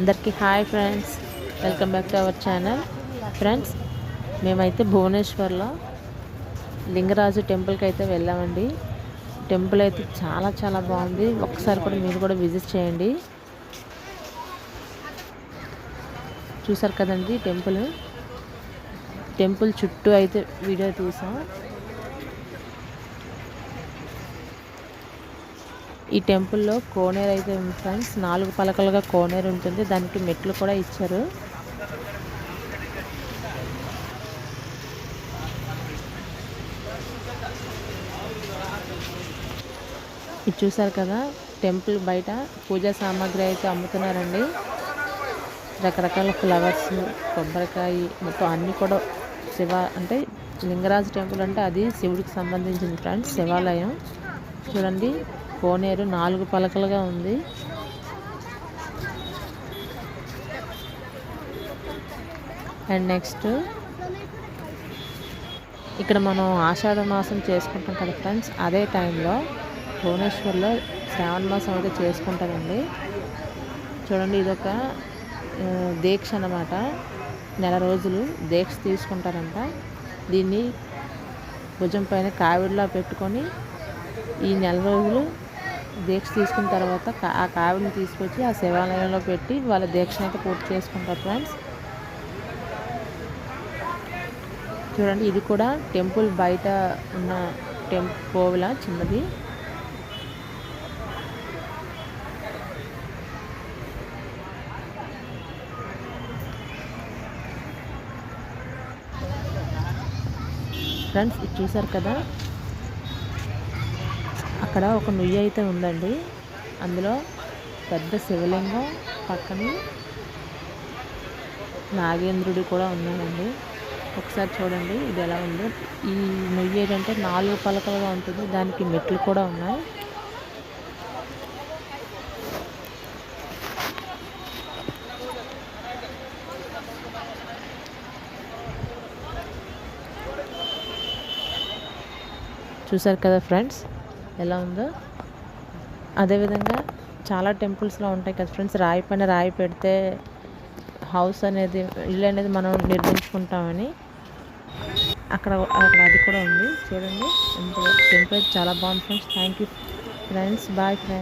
అందరికీ hi friends. Welcome back to our channel. Friends మేమైతే భువనేశ్వర్లో లింగరాజు టెంపుల్కి అయితే వెళ్ళామండి. టెంపుల్ అయితే చాలా చాలా బాగుంది. ఒక్కసారి కూడా మీరు కూడా విజిట్ చేయండి. చూసారు కదండి టెంపుల్? టెంపుల్ చుట్టూ అయితే వీడియో తీసాం. ఈ టెంపుల్లో కోనేరు అయితే ఉంది ఫ్రెండ్స్. నాలుగు పలకలుగా కోనేరు ఉంటుంది. దానికి మెట్లు కూడా ఇచ్చారు. ఇది చూసారు కదా టెంపుల్ బయట పూజా సామాగ్రి అయితే అమ్ముతున్నారండి. రకరకాల ఫ్లవర్స్ కొబ్బరికాయ మొత్తం అన్నీ కూడా శివ అంటే లింగరాజు టెంపుల్ అంటే అది శివుడికి సంబంధించింది ఫ్రెండ్స్ శివాలయం. చూడండి. కోనేరు నాలుగు పలకలుగా ఉంది. అండ్ నెక్స్ట్ ఇక్కడ మనం ఆషాఢ మాసం చేసుకుంటాం కదా ఫ్రెండ్స్ అదే టైంలో భువనేశ్వర్లో శ్రావణ మాసం అయితే చేసుకుంటారండి చూడండి ఇదొక దీక్ష అనమాట నెల రోజులు దీక్ష తీసుకుంటారంట. దీన్ని భుజం పైన కావిడిలా పెట్టుకొని ఈ నెల రోజులు దీక్ష తీసుకున్న తర్వాత ఆ కావిడిని తీసుకొచ్చి ఆ శివాలయంలో పెట్టి వాళ్ళ దీక్షను అయితే పూర్తి చేసుకుంటారు ఫ్రెండ్స్. చూడండి ఇది కూడా టెంపుల్ బయట ఉన్న టెంప్ కోవిల చిన్నది. ఫ్రెండ్స్ ఇది చూసారు కదా? అక్కడ ఒక నుయ్యి అయితే ఉందండి. అందులో పెద్ద శివలింగం పక్కనే నాగేంద్రుడి కూడా ఉన్నాడండి. ఒకసారి చూడండి ఇది ఎలా ఉందో. ఈ నుయ్యి ఏంటంటే నాలుగు పలకలుగా ఉంటుంది. దానికి మెట్లు కూడా ఉన్నాయి. చూసారు కదా ఫ్రెండ్స్? ఎలా ఉందో. అదేవిధంగా చాలా టెంపుల్స్లో ఉంటాయి కదా ఫ్రెండ్స్ రాయి పైన రాయి పెడితే హౌస్ అనేది ఇల్లు అనేది మనం నిర్మించుకుంటామని. అక్కడ అక్కడ అది కూడా ఉంది. చూడండి టెంపుల్ చాలా బాగుంది friends. Thank you friends. Bye friends.